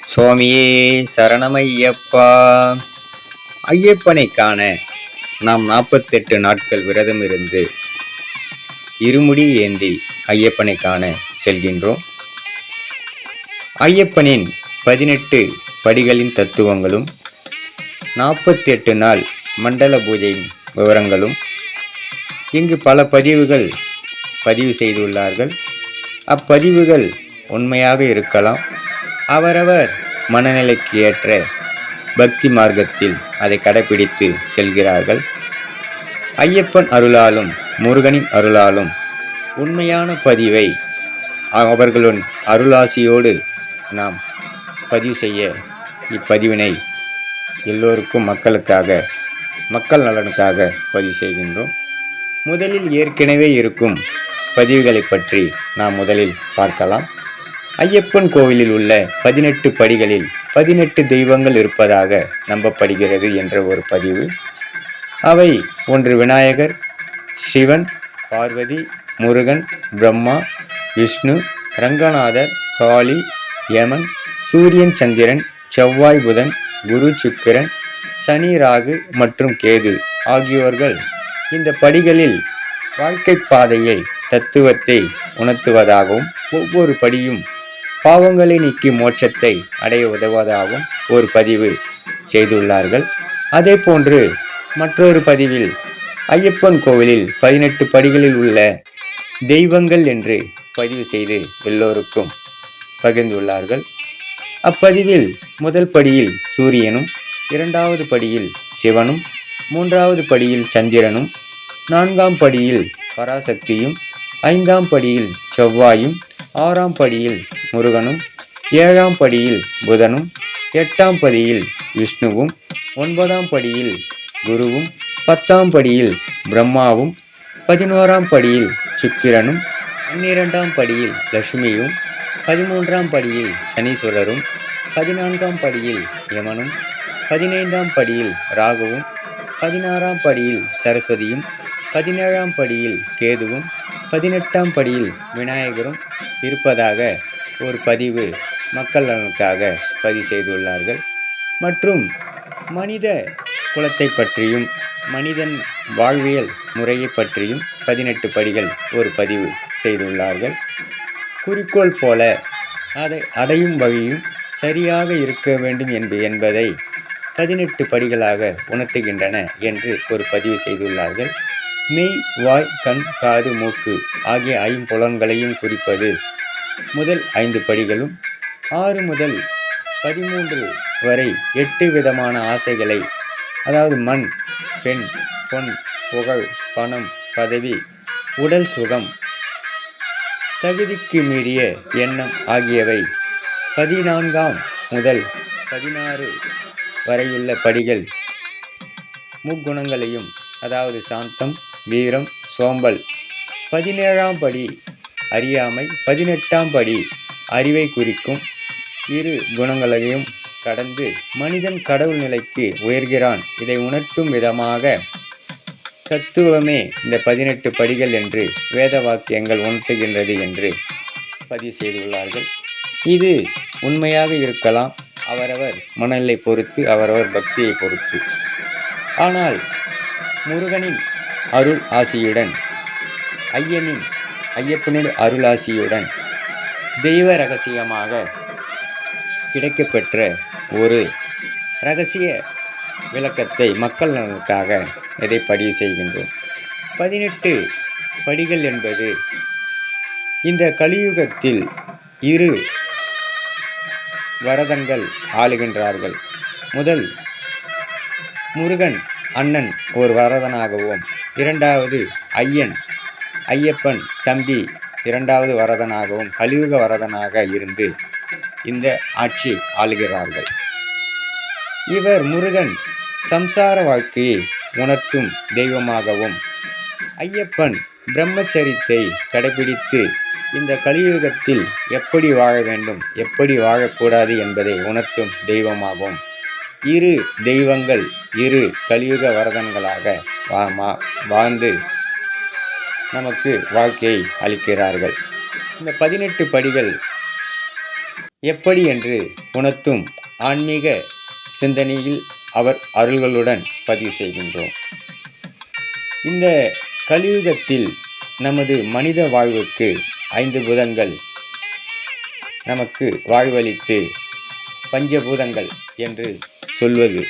சுவாமியே சரணமையப்பா. ஐயப்பனை காண நாம் நாற்பத்தெட்டு நாட்கள் விரதம் இருந்து இருமுடி ஏந்தி ஐயப்பனை காண செல்கின்றோம். ஐயப்பனின் பதினெட்டு படிகளின் தத்துவங்களும் நாற்பத்தி எட்டு நாள் மண்டல பூஜையின் விவரங்களும் இங்கு பல பதிவுகள் பதிவு செய்துள்ளார்கள். அப்பதிவுகள் உண்மையாக இருக்கலாம். அவரவர் மனநிலைக்கு ஏற்ற பக்தி மார்க்கத்தில் அதை கடைபிடித்து செல்கிறார்கள். ஐயப்பன் அருளாலும் முருகனின் அருளாலும் உண்மையான பதிவை அவர்களுடன் அருளாசியோடு நாம் பதிவு செய்ய இப்பதிவினை எல்லோருக்கும் மக்களுக்காக மக்கள் நலனுக்காக பதிவு செய்கின்றோம். முதலில் ஏற்கனவே இருக்கும் பதிவுகளை பற்றி நாம் முதலில் பார்க்கலாம். ஐயப்பன் கோவிலில் உள்ள பதினெட்டு படிகளில் பதினெட்டு தெய்வங்கள் இருப்பதாக நம்பப்படுகிறது என்ற ஒரு பதிவு. அவை ஒன்று விநாயகர் சிவன் பார்வதி முருகன் பிரம்மா விஷ்ணு ரங்கநாதர் காளி யமன் சூரியன் சந்திரன் செவ்வாய் புதன் குரு சுக்கிரன் சனி ராகு மற்றும் கேது ஆகியோர்கள் இந்த படிகளில் வாழ்க்கை பாதையை தத்துவத்தை உணர்த்துவதாகவும் ஒவ்வொரு படியும் பாவங்களை நீக்கி மோட்சத்தை அடைய உதவுவதாகவும் ஒரு பதிவு செய்துள்ளார்கள். அதே போன்று மற்றொரு பதிவில் ஐயப்பன் கோவிலில் பதினெட்டு படிகளில் உள்ள தெய்வங்கள் என்று பதிவு செய்து எல்லோருக்கும் பகிர்ந்துள்ளார்கள். அப்பதிவில் முதல் படியில் சூரியனும் இரண்டாவது படியில் சிவனும் மூன்றாவது படியில் சந்திரனும் நான்காம் படியில் பராசக்தியும் ஐந்தாம் படியில் செவ்வாயும் ஆறாம் படியில் முருகனும் ஏழாம் படியில் புதனும் எட்டாம் படியில் விஷ்ணுவும் ஒன்பதாம் படியில் குருவும் பத்தாம் படியில் பிரம்மாவும் பதினோராம் படியில் சுக்கிரனும் பன்னிரெண்டாம் படியில் லட்சுமியும் பதிமூன்றாம் படியில் சனீஸ்வரரும் பதினான்காம் படியில் யமனும் பதினைந்தாம் படியில் ராகுவும் பதினாறாம் படியில் சரஸ்வதியும் பதினேழாம் படியில் கேதுவும் பதினெட்டாம் படியில் விநாயகரும் இருப்பதாக ஒரு பதிவு மக்கள் நலனுக்காக பதிவு செய்துள்ளார்கள். மற்றும் மனித குலத்தை பற்றியும் மனிதன் வாழ்வியல் முறையை பற்றியும் பதினெட்டு படிகள் ஒரு பதிவு செய்துள்ளார்கள். குறிக்கோள் போல அதை அடையும் வழியும் சரியாக இருக்க வேண்டும் என்ப என்பதை பதினெட்டு படிகளாக உணர்த்துகின்றன என்று ஒரு பதிவு செய்துள்ளார்கள். மெய் வாய் கண் காது மூக்கு ஆகிய ஐம்புலன்களையும் குறிப்பது முதல் ஐந்து படிகளும் ஆறு முதல் பதிமூன்று வரை எட்டு விதமான ஆசைகளை அதாவது மண் பெண் பொன் புகழ் பணம் பதவி உடல் சுகம் தகுதிக்கு மீறிய எண்ணம் ஆகியவை பதினான்காம் முதல் பதினாறு வரையுள்ள படிகள். முக்குணங்களையும் அதாவது சாந்தம் வீரம் சோம்பல் பதினேழாம் படி அறியாமை. பதினெட்டாம் படி அறிவை குறிக்கும் இரு குணங்களையும் கடந்து மனிதன் கடவுள் நிலைக்கு உயர்கிறான். இதை உணர்த்தும் விதமாக தத்துவமே இந்த பதினெட்டு படிகள் என்று வேத வாக்கியங்கள் உணர்த்துகின்றது என்று பதிவு செய்துள்ளார்கள். இது உண்மையாக இருக்கலாம். அவரவர் மனநிலை பொறுத்து அவரவர் பக்தியை பொறுத்து. ஆனால் முருகனின் அருள் ஆசியுடன் ஐயனின் ஐயப்பனின் அருளாசியுடன் தெய்வ ரகசியமாக கிடைக்கப்பெற்ற ஒரு ரகசிய விளக்கத்தை மக்கள் நலனுக்காக இதை பதிவு செய்கின்றோம். பதினெட்டு படிகள் என்பது இந்த கலியுகத்தில் இரு வரதங்கள் ஆளுகின்றார்கள். முதல் முருகன் அண்ணன் ஒரு வரதனாகவும் இரண்டாவது ஐயன் ஐயப்பன் தம்பி இரண்டாவது வரதனாகவும் கலியுக வரதனாக இருந்து இந்த ஆட்சி ஆளுகிறார்கள். இவர் முருகன் சம்சார வாழ்க்கையை உணர்த்தும் தெய்வமாகவும் ஐயப்பன் பிரம்மச்சரித்தை கடைபிடித்து இந்த கலியுகத்தில் எப்படி வாழ வேண்டும் எப்படி வாழக்கூடாது என்பதை உணர்த்தும் தெய்வமாகவும் இரு தெய்வங்கள் இரு கலியுக வரதன்களாக வா மா- வாழ்ந்து நமக்கு வாழ்க்கையை அளிக்கிறார்கள். இந்த பதினெட்டு படிகள் எப்படி என்று உணர்த்தும் ஆன்மீக சிந்தனையில் அவர் அருள்களுடன் பதிவு செய்கின்றோம். இந்த கலியுகத்தில் நமது மனித வாழ்வுக்கு ஐந்து பூதங்கள் நமக்கு வாழ்வளித்து பஞ்சபூதங்கள் என்று சொல்வது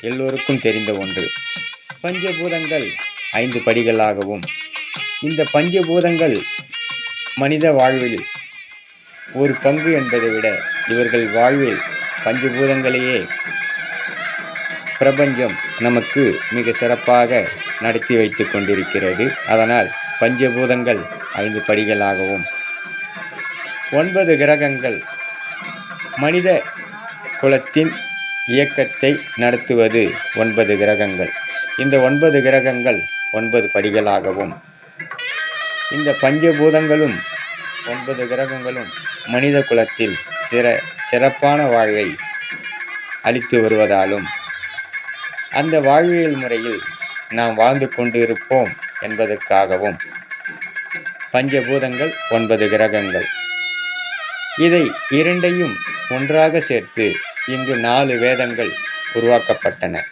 எல்லோருக்கும் தெரிந்த ஒன்று. பஞ்சபூதங்கள் ஐந்து படிகளாகவும் இந்த பஞ்சபூதங்கள் மனித வாழ்வில் ஒரு பங்கு என்பதை விட இவர்கள் வாழ்வில் பஞ்சபூதங்களையே பிரபஞ்சம் நமக்கு மிக சிறப்பாக நடத்தி வைத்து கொண்டிருக்கிறது. அதனால் பஞ்சபூதங்கள் ஐந்து படிகளாகவும் ஒன்பது கிரகங்கள் மனித குலத்தின் இயக்கத்தை நடத்துவது ஒன்பது கிரகங்கள். இந்த ஒன்பது கிரகங்கள் ஒன்பது படிகளாகவும் இந்த பஞ்சபூதங்களும் ஒன்பது கிரகங்களும் மனித குலத்தில் சிற சிறப்பான வாழ்வை அளித்து வருவதாலும் அந்த வாழ்வியல் முறையில் நாம் வாழ்ந்து கொண்டு இருப்போம் என்பதற்காகவும் பஞ்சபூதங்கள் ஒன்பது கிரகங்கள். இதை இரண்டையும் ஒன்றாக சேர்த்து இங்கு நாலு வேதங்கள் உருவாக்கப்பட்டன.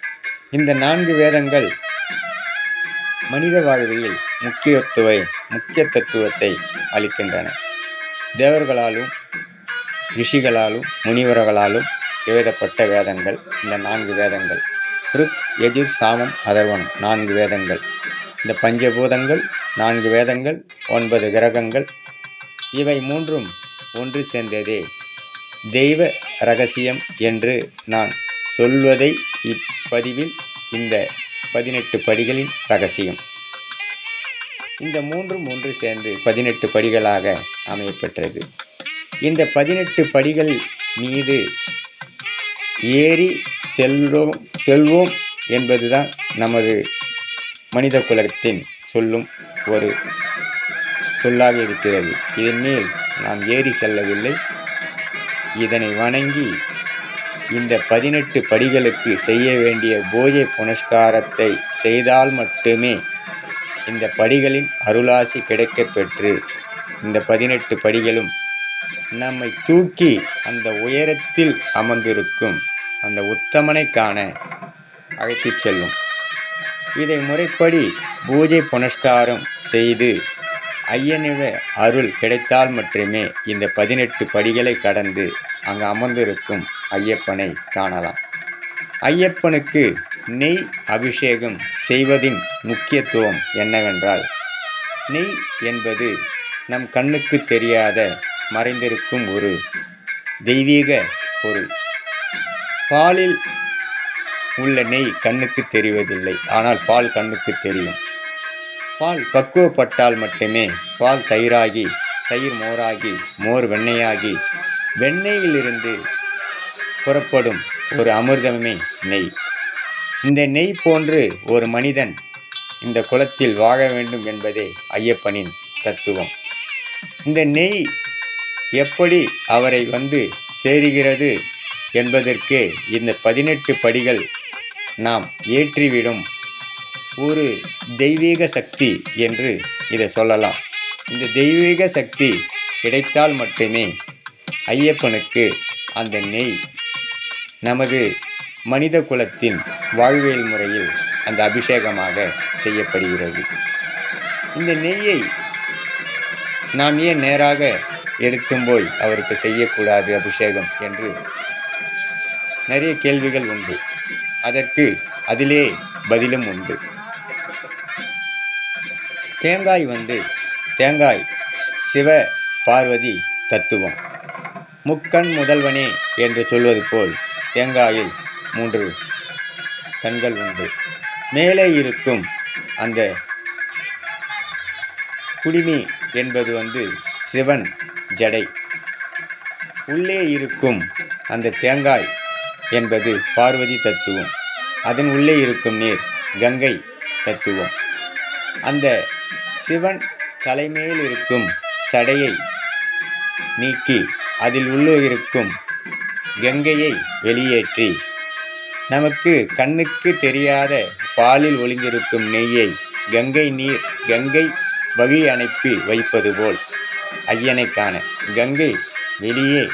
இந்த நான்கு வேதங்கள் மனித வாழ்வியல் முக்கியத்துவ முக்கிய தத்துவத்தை அளிக்கின்றன. தேவர்களாலும் ரிஷிகளாலும் முனிவர்களாலும் எழுதப்பட்ட வேதங்கள் இந்த நான்கு வேதங்கள். ருக் எதிர் சாமம் அதர்வனம் நான்கு வேதங்கள். இந்த பஞ்சபூதங்கள் நான்கு வேதங்கள் ஒன்பது கிரகங்கள். இவை மூன்றும் ஒன்று சேர்ந்ததே. தெய்வ ரகசியம் என்று நான் சொல்வதை இப்பதிவில் இந்த பதினெட்டு படிகளின் ரகசியம். இந்த மூன்றும் ஒன்று சேர்ந்து பதினெட்டு படிகளாக அமையப்பெற்றது. இந்த பதினெட்டு படிகள் மீது ஏறி செல்வோம் செல்வோம் என்பதுதான் நமது மனித குலத்தின் சொல்லும் ஒரு சொல்லாக இருக்கிறது. இதன் மேல் நாம் ஏறி செல்லவில்லை. இதனை வணங்கி இந்த பதினெட்டு படிகளுக்கு செய்ய வேண்டிய பூஜை புனஸ்காரத்தை செய்தால் மட்டுமே இந்த படிகளின் அருளாசி கிடைக்கப் பெற்று இந்த பதினெட்டு படிகளும் நம்மை தூக்கி அந்த உயரத்தில் அமர்ந்திருக்கும் அந்த உத்தமனை காண அழைத்துச் செல்லும். இதை முறைப்படி பூஜை புனஸ்காரம் செய்து ஐயனிட அருள் கிடைத்தால் மட்டுமே இந்த பதினெட்டு படிகளை கடந்து அங்கு அமர்ந்திருக்கும் ஐயப்பனை காணலாம். ஐயப்பனுக்கு நெய் அபிஷேகம் செய்வதின் முக்கியத்துவம் என்னவென்றால் நெய் என்பது நம் கண்ணுக்கு தெரியாத மறைந்திருக்கும் ஒரு தெய்வீக பொருள். பாலில் உள்ள நெய் கண்ணுக்கு தெரிவதில்லை ஆனால் பால் கண்ணுக்கு தெரியும். பால் பக்குவப்பட்டால் மட்டுமே பால் தயிராகி தயிர் மோராகி மோர் வெண்ணெயாகி வெண்ணெயிலிருந்து புறப்படும் ஒரு அமிர்தமே நெய். இந்த நெய் போன்று ஒரு மனிதன் இந்த குலத்தில் வாழ வேண்டும் என்பதே ஐயப்பனின் தத்துவம். இந்த நெய் எப்படி அவரை வந்து சேருகிறது என்பதற்கு இந்த பதினெட்டு படிகள் நாம் ஏற்றிவிடும் ஒரு தெய்வீக சக்தி என்று இதை சொல்லலாம். இந்த தெய்வீக சக்தி கிடைத்தால் மட்டுமே ஐயப்பனுக்கு அந்த நெய் நமது மனித குலத்தின் வாழ்வியல் முறையில் அந்த அபிஷேகமாக செய்யப்படுகிறது. இந்த நெய்யை நாம் ஏன் நேராக எடுத்தும் போய் அவருக்கு செய்யக்கூடாது அபிஷேகம் என்று நிறைய கேள்விகள் உண்டு. அதற்கு அதிலே பதிலும் உண்டு. தேங்காய் வந்து தேங்காய் சிவ பார்வதி தத்துவம். முக்கண் முதல்வனே என்று சொல்வது போல் தேங்காயில் மூன்று கண்கள் உண்டு. மேலே இருக்கும் அந்த குடிமி என்பது வந்து சிவன் ஜடை. உள்ளே இருக்கும் அந்த தேங்காய் என்பது பார்வதி தத்துவம். அதன் உள்ளே இருக்கும் நீர் கங்கை தத்துவம். அந்த சிவன் தலைமையில் இருக்கும் சடையை நீக்கி அதில் உள்ளே இருக்கும் கங்கையை வெளியேற்றி. நமக்கு கண்ணுக்கு தெரியாத பாலில் ஒளிந்திருக்கும் நெய்யை கங்கை நீர் கங்கை வழி அனுப்பி வைப்பது போல். ஐயனை காண கங்கை வெளியே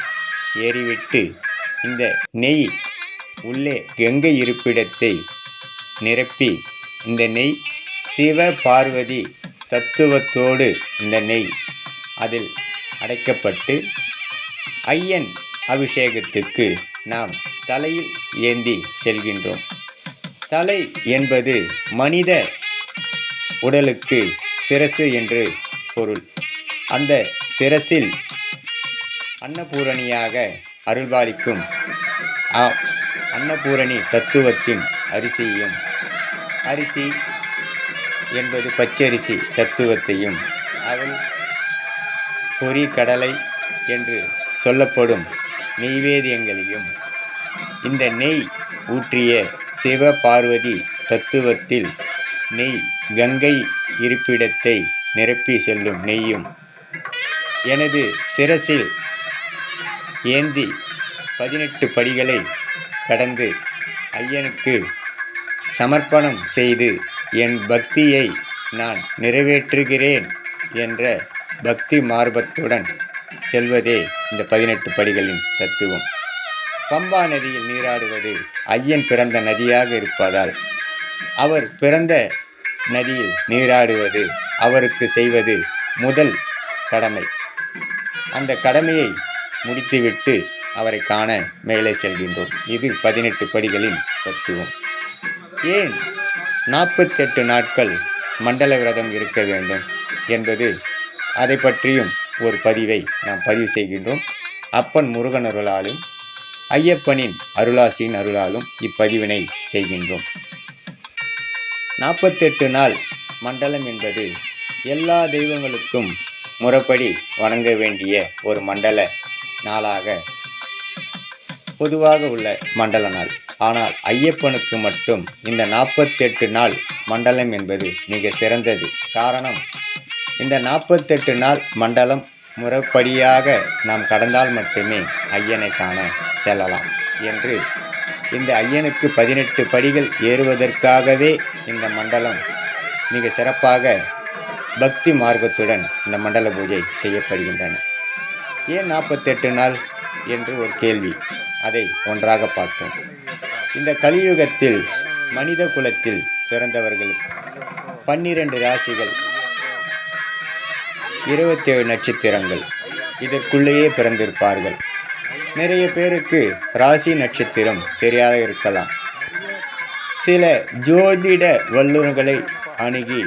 ஏறிவிட்டு இந்த நெய் உள்ளே கங்கை இருப்பிடத்தை நிரப்பி இந்த நெய் சிவ பார்வதி தத்துவத்தோடு இந்த நெய் அதில் அடைக்கப்பட்டு ஐயன் அபிஷேகத்துக்கு நாம் தலையில் ஏந்தி செல்கின்றோம். தலை என்பது மனித உடலுக்கு சிரசு என்று பொருள். அந்த சிரசில் அன்னபூரணியாக அருள்பாலிக்கும் அன்னபூரணி தத்துவத்தின் அரிசியும் அரிசி என்பது பச்சரிசி தத்துவத்தையும் அவள் பொறி கடலை என்று சொல்லப்படும் நெய்வேதியங்களையும் இந்த நெய் ஊற்றிய சிவ பார்வதி தத்துவத்தில் நெய் கங்கை இருப்பிடத்தை நிரப்பி செல்லும் நெய்யும் எனது சிரசில் ஏந்தி பதினெட்டு படிகளை கடந்து ஐயனுக்கு சமர்ப்பணம் செய்து என் பக்தியை நான் நிறைவேற்றுகிறேன் என்ற பக்தி மார்பத்துடன் செல்வதே இந்த பதினெட்டு படிகளின் தத்துவம். பம்பா நதியில் நீராடுவது ஐயன் பிறந்த நதியாக இருப்பதால் அவர் பிறந்த நதியில் நீராடுவது அவருக்கு செய்வது முதல் கடமை. அந்த கடமையை முடித்துவிட்டு அவரை காண மேலே செல்கின்றோம். இது பதினெட்டு படிகளின் தத்துவம். ஏன் நாற்பத்தெட்டு நாட்கள் மண்டல விரதம் இருக்க வேண்டும் என்பது அதை பற்றியும் ஒரு பதிவை நாம் பதிவு செய்கின்றோம். அப்பன் முருகன் அருளாலும் ஐயப்பனின் அருளாசியின் அருளாலும் இப்பதிவினை செய்கின்றோம். நாற்பத்தெட்டு நாள் மண்டலம் என்பது எல்லா தெய்வங்களுக்கும் முறைப்படி வணங்க வேண்டிய ஒரு மண்டல நாளாக பொதுவாக உள்ள மண்டல நாள். ஆனால் ஐயப்பனுக்கு மட்டும் இந்த நாற்பத்தெட்டு நாள் மண்டலம் என்பது மிக சிறந்தது. காரணம் இந்த நாற்பத்தெட்டு நாள் மண்டலம் முறைப்படியாக நாம் கடந்தால் மட்டுமே ஐயனை காண செல்லலாம் என்று இந்த ஐயனுக்கு பதினெட்டு படிகள் ஏறுவதற்காகவே இந்த மண்டலம் மிக சிறப்பாக பக்தி மார்க்கத்துடன் இந்த மண்டல பூஜை செய்யப்படுகின்றன. ஏன் நாற்பத்தெட்டு நாள் என்று ஒரு கேள்வி. அதை ஒன்றாக பார்ப்போம். இந்த கலியுகத்தில் மனித குலத்தில் பிறந்தவர்களுக்கு பன்னிரண்டு ராசிகள் இருபத்தேழு நட்சத்திரங்கள் இதற்குள்ளேயே பிறந்திருப்பார்கள். நிறைய பேருக்கு ராசி நட்சத்திரம் தெரியாத இருக்கலாம். சில ஜோதிட வல்லுநர்களை அணுகி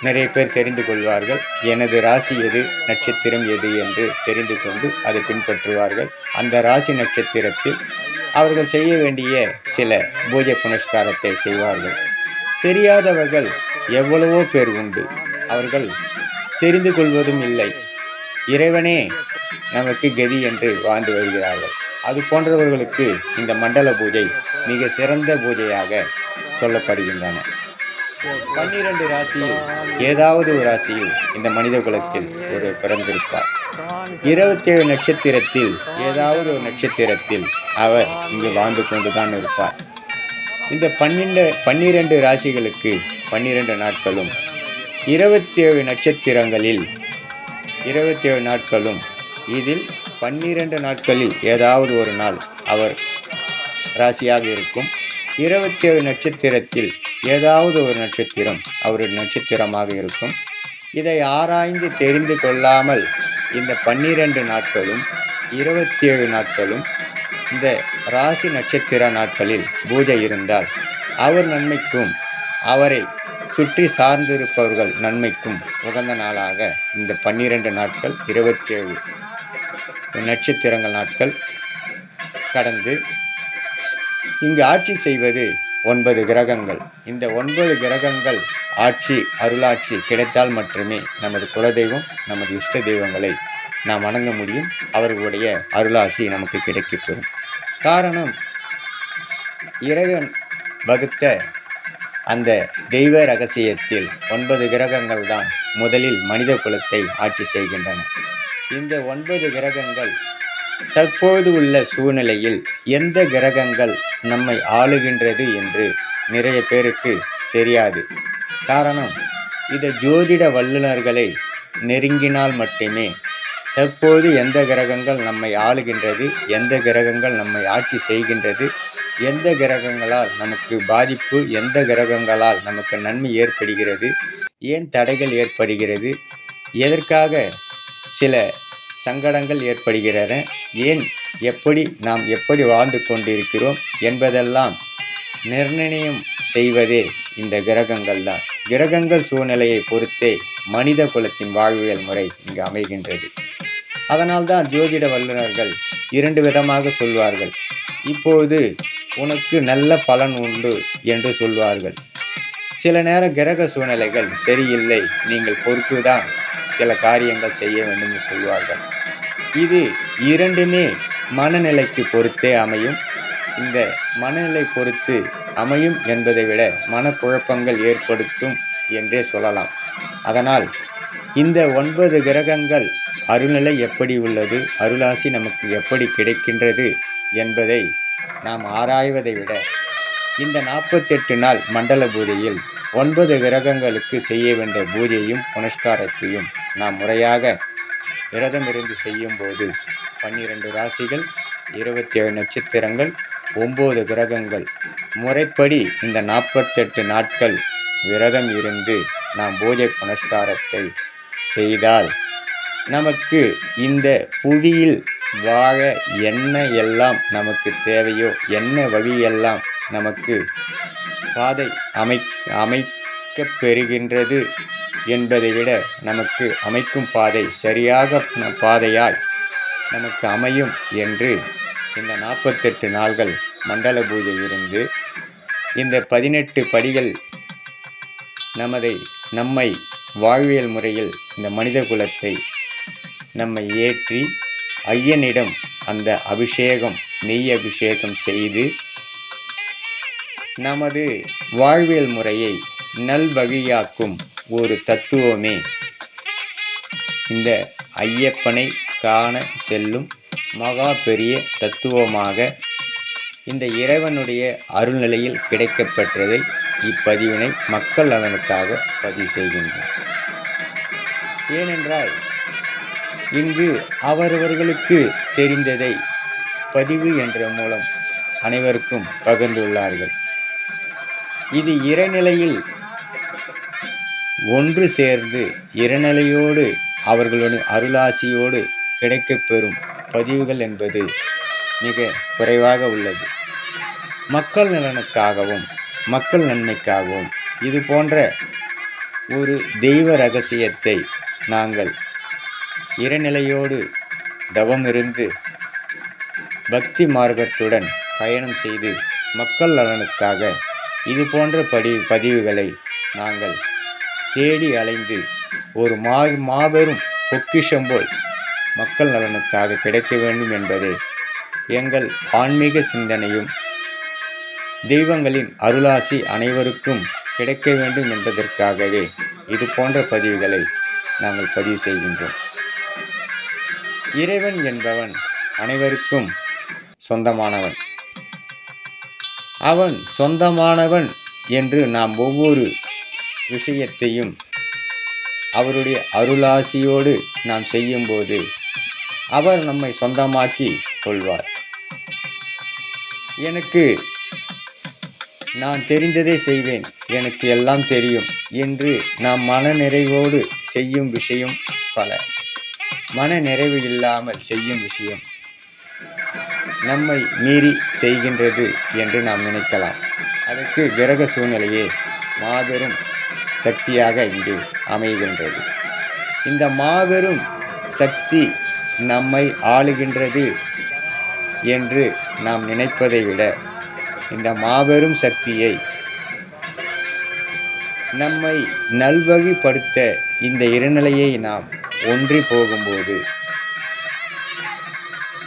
நிறைய பேர் தெரிந்து கொள்வார்கள். எனது ராசி எது நட்சத்திரம் எது என்று தெரிந்து கொண்டு அதை பின்பற்றுவார்கள். அந்த ராசி நட்சத்திரத்தில் அவர்கள் செய்ய வேண்டிய சில பூஜை புனஸ்காரத்தை செய்வார்கள். தெரியாதவர்கள் எவ்வளவோ பேர் உண்டு. அவர்கள் தெரிந்து கொள்வதும் இல்லை. இறைவனே நமக்கு கதி என்று வாழ்ந்து வருகிறார்கள். அது போன்றவர்களுக்கு இந்த மண்டல பூஜை மிக சிறந்த பூஜையாக சொல்லப்படுகின்றன. பன்னிரண்டு ராசியில் ஏதாவது ஒரு ராசியில் இந்த மனித குலத்தில் ஒரு பிறந்திருப்பார். இருபத்தேழு நட்சத்திரத்தில் ஏதாவது ஒரு நட்சத்திரத்தில் அவர் இங்கு வாழ்ந்து கொண்டுதான் இருப்பார். இந்த பன்னெண்டு பன்னிரண்டு ராசிகளுக்கு பன்னிரண்டு நாட்களும் இருபத்தேழு நட்சத்திரங்களில் இருபத்தி ஏழு நாட்களும் இதில் பன்னிரண்டு நாட்களில் ஏதாவது ஒரு நாள் அவர் ராசியாக இருக்கும். இருபத்தேழு நட்சத்திரத்தில் ஏதாவது ஒரு நட்சத்திரம் அவருடைய நட்சத்திரமாக இருக்கும். இதை ஆராய்ந்து தெரிந்து கொள்ளாமல் இந்த பன்னிரண்டு நாட்களும் இருபத்தி ஏழு நாட்களும் இந்த ராசி நட்சத்திர நாட்களில் பூஜை இருந்தால் அவர் நன்மைக்கும் அவரை சுற்றி சார்ந்திருப்பவர்கள் நன்மைக்கும் உகந்த நாளாக இந்த பன்னிரண்டு நாட்கள் இருபத்தேழு நட்சத்திரங்கள் நாட்கள் கடந்து இங்கு ஆட்சி செய்வது ஒன்பது கிரகங்கள். இந்த ஒன்பது கிரகங்கள் ஆட்சி அருளாட்சி கிடைத்தால் மட்டுமே நமது குலதெய்வம் நமது இஷ்ட தெய்வங்களை நாம் வணங்க முடியும். அவர்களுடைய அருளாசி நமக்கு கிடைக்கப்பெறும் காரணம் இறைவன் வகுத்த அந்த தெய்வ ரகசியத்தில் ஒன்பது கிரகங்கள் தான் முதலில் மனித குலத்தை ஆட்சி செய்கின்றன. இந்த ஒன்பது கிரகங்கள் தற்போது உள்ள சூழ்நிலையில் எந்த கிரகங்கள் நம்மை ஆளுகின்றது என்று நிறைய பேருக்கு தெரியாது. காரணம் இதை ஜோதிட வல்லுநர்களை நெருங்கினால் மட்டுமே தற்போது எந்த கிரகங்கள் நம்மை ஆளுகின்றது எந்த கிரகங்கள் நம்மை ஆட்சி செய்கின்றது எந்த கிரகங்களால் நமக்கு பாதிப்பு எந்த கிரகங்களால் நமக்கு நன்மை ஏற்படுகிறது ஏன் தடைகள் ஏற்படுகிறது எதற்காக சில சங்கடங்கள் ஏற்படுகிறன ஏன் எப்படி நாம் எப்படி வாழ்ந்து கொண்டிருக்கிறோம் என்பதெல்லாம் நிர்ணயம் செய்வதே இந்த கிரகங்கள் தான். கிரகங்கள் சூழ்நிலையை பொறுத்தே மனித குலத்தின் வாழ்வியல் முறை இங்கு அமைகின்றது. அதனால்தான் ஜோதிட வல்லுநர்கள் இரண்டு விதமாக சொல்வார்கள். இப்போது உனக்கு நல்ல பலன் உண்டு என்று சொல்வார்கள். சில நேர கிரக சூழ்நிலைகள் சரியில்லை நீங்கள் பொறுத்துதான் சில காரியங்கள் செய்ய வேண்டும் என்று சொல்வார்கள். இது இரண்டுமே மனநிலைக்கு பொறுத்தே அமையும். இந்த மனநிலை பொறுத்து அமையும் என்பதை விட மனக்குழப்பங்கள் ஏற்படுத்தும் என்றே சொல்லலாம். அதனால் இந்த ஒன்பது கிரகங்கள் அருள்நிலை எப்படி உள்ளது அருளாசி நமக்கு எப்படி கிடைக்கின்றது என்பதை நாம் ஆராய்வதை விட இந்த நாற்பத்தெட்டு நாள் மண்டல பூஜையில் ஒன்பது கிரகங்களுக்கு செய்ய வேண்டிய பூஜையும் புனஸ்காரத்தையும் நாம் முறையாக விரதமிருந்து செய்யும்போது பன்னிரண்டு ராசிகள் இருபத்தி ஏழு நட்சத்திரங்கள் ஒம்பது கிரகங்கள். முறைப்படி இந்த நாற்பத்தெட்டு நாட்கள் விரதம் இருந்து நாம் பூஜை புனஸ்காரத்தை செய்தால் நமக்கு இந்த புவியில் வாழ என்ன எல்லாம் நமக்கு தேவையோ என்ன வழியெல்லாம் நமக்கு பாதை அமை அமைக்க பெறுகின்றது என்பதை விட நமக்கு அமைக்கும் பாதை சரியாக பாதையாய் நமக்கு அமையும் என்று இந்த நாற்பத்தெட்டு நாள்கள் மண்டல பூஜை இருந்து இந்த பதினெட்டு படிகள் நமதை நம்மை வாழ்வியல் முறையில் இந்த மனித குலத்தை நம்மை ஏற்றி ஐயனிடம் அந்த அபிஷேகம் நெய் அபிஷேகம் செய்து நமது வாழ்வியல் முறையை நல்வழியாக்கும் ஒரு தத்துவமே. இந்த ஐயப்பனை காண செல்லும் மகா பெரிய தத்துவமாக இந்த இறைவனுடைய அருள்நிலையில் கிடைக்கப்பெற்றதை இப்பதிவினை மக்கள் அவனுக்காக பதிவு செய்கின்றனர். ஏனென்றால் இங்கு அவரவர்களுக்கு தெரிந்ததை பதிவு என்ற மூலம் அனைவருக்கும் பகிர்ந்துள்ளார்கள். இது இறைநிலையில் ஒன்று சேர்ந்து இறைநிலையோடு அவர்களுடைய அருளாசியோடு கிடைக்கப்பெறும் பதிவுகள் என்பது மிக குறைவாக உள்ளது. மக்கள் நலனுக்காகவும் மக்கள் நன்மைக்காகவும் இது போன்ற ஒரு தெய்வ ரகசியத்தை நாங்கள் இறைநிலையோடு தவமிருந்து பக்தி மார்க்கத்துடன் பயணம் செய்து மக்கள் நலனுக்காக இது போன்ற படி பதிவுகளை நாங்கள் தேடி அலைந்து ஒரு மா மாபெரும் பொக்கிஷம் போல் மக்கள் நலனுக்காக கிடைக்க வேண்டும் என்பதே எங்கள் ஆன்மீக சிந்தனையும் தெய்வங்களின் அருளாசி அனைவருக்கும் கிடைக்க வேண்டும் என்பதற்காகவே இது போன்ற பதிவுகளை நாங்கள் பதிவு செய்கின்றோம். இறைவன் என்பவன் அனைவருக்கும் சொந்தமானவன். அவன் சொந்தமானவன் என்று நாம் ஒவ்வொரு விஷயத்தையும் அவருடைய அருளாசியோடு நாம் செய்யும்போது அவர் நம்மை சொந்தமாக்கி கொள்வார். எனக்கு நான் தெரிந்ததே செய்வேன் எனக்கு எல்லாம் தெரியும் என்று நாம் மன நிறைவோடு செய்யும் விஷயம் பல. மன நிறைவு இல்லாமல் செய்யும் விஷயம். நம்மை மீறி செய்கின்றது என்று நாம் நினைக்கலாம். அதற்கு கிரக சூழ்நிலையே மாபெரும் சக்தியாக இங்கு அமைகின்றது. இந்த மாபெரும் சக்தி நம்மை ஆளுகின்றது என்று நாம் நினைப்பதை விட இந்த மாபெரும் சக்தியை நம்மை நல்வழிப்படுத்த இந்த இருநிலையை நாம் ஒன்றி போகும்போது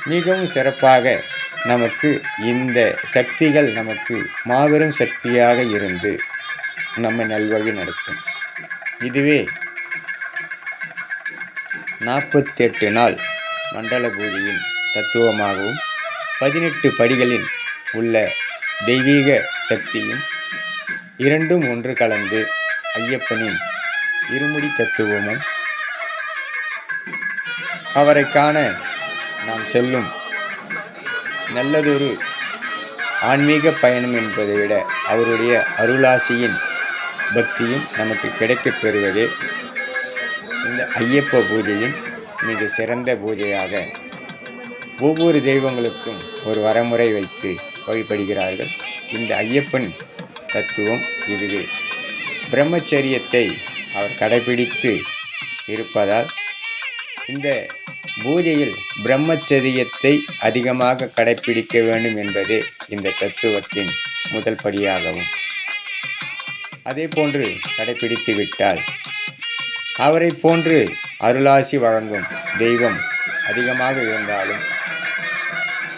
மிகவும் சிறப்பாக நமக்கு இந்த சக்திகள் நமக்கு மாபெரும் சக்தியாக இருந்து நம்மை நல்வழி நடத்தும். இதுவே நாற்பத்தெட்டு நாள் மண்டல பூஜையின் தத்துவமாகவும் பதினெட்டு படிகளில் உள்ள தெய்வீக சக்தியும் இரண்டும் ஒன்று கலந்து ஐயப்பனின் இருமுடி தத்துவமும் அவரை காண நாம் செல்லும். நல்லதொரு ஆன்மீக பயணம் என்பதை விட அவருடைய அருளாசியின் பக்தியும் நமக்கு கிடைக்கப் பெறுவதே இந்த ஐயப்ப பூஜையின் மிக சிறந்த பூஜையாக ஒவ்வொரு தெய்வங்களுக்கும் ஒரு வரமுறை வைத்து வழிபடுகிறார்கள். இந்த ஐயப்பன் தத்துவம் இதுவே. பிரம்மச்சரியத்தை அவர் கடைபிடித்து இருப்பதால் இந்த பூஜையில் பிரம்மச்சரியத்தை அதிகமாக கடைபிடிக்க வேண்டும் என்பதே இந்த தத்துவத்தின் முதல் படியாகவும். அதே போன்று கடைபிடித்து விட்டால் அவரை போன்று அருளாசி வழங்கும் தெய்வம் அதிகமாக இருந்தாலும்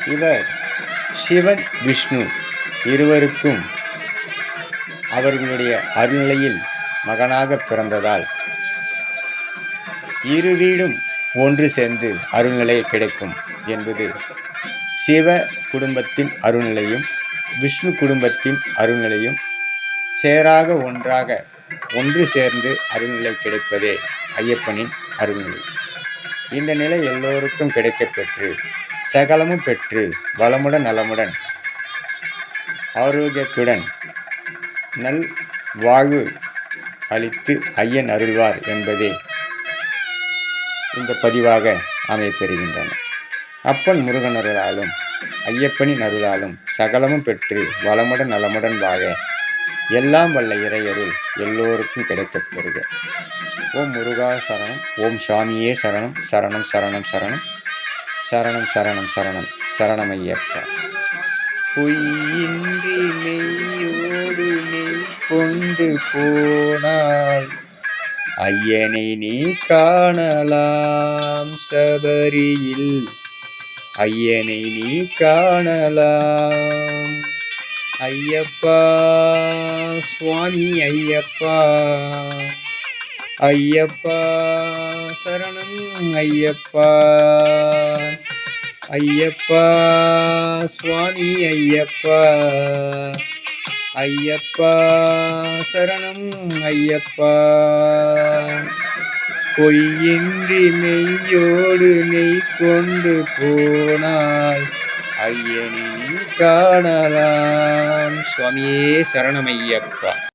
இவர் சிவன் விஷ்ணு இருவருக்கும் அவர்களுடைய அருள்நிலையில் மகனாக பிறந்ததால் இரு வீடும் ஒன்று சேர்ந்து அருள்நிலை கிடைக்கும் என்பது. சிவ குடும்பத்தின் அருள்நிலையும் விஷ்ணு குடும்பத்தின் அருள்நிலையும் சேராக ஒன்றாக ஒன்று சேர்ந்து அருள்நிலை கிடைப்பதே ஐயப்பனின் அருள்நிலை. இந்த நிலை எல்லோருக்கும் கிடைக்கப் பெற்று சகலமும் பெற்று வளமுடன் நலமுடன் ஆரோக்கியத்துடன் நல் வாழ்வு அளித்து ஐயன் அருள்வார் என்பதே இந்த பதிவாக அமைப்பெறுகின்றன அப்பன் முருகன் அருளாலும் ஐயப்பனின் அருளாலும் சகலமும் பெற்று வளமுடன் நலமுடன் வாழ எல்லாம் வல்ல இறையருள் எல்லோருக்கும் கிடைக்கப் பெறுக. ஓம் முருகா சரணம் ஓம் சாமியே சரணம் சரணம் சரணம் சரணம் சரணம் சரணம் சரணம் சரணம் ஐயப்பா பொய்யின்றி மெய்யோடு மெய் கொண்டு போனால் ஐயனை நீ காணலாம் சபரியில். ஐயனை நீ காணலாம். ஐயப்பா சுவாமி ஐயப்பா. ஐயப்பா சரணம் ஐயப்பா. ஐயப்பா சுவாமி ஐயப்பா. ஐயப்பா சரணம் ஐயப்பா. பொய்யின்றி மெய்யோடு நெய் கொண்டு போனால் ஐயனி நீ காணலாம். சுவாமியே சரணம் ஐயப்பா.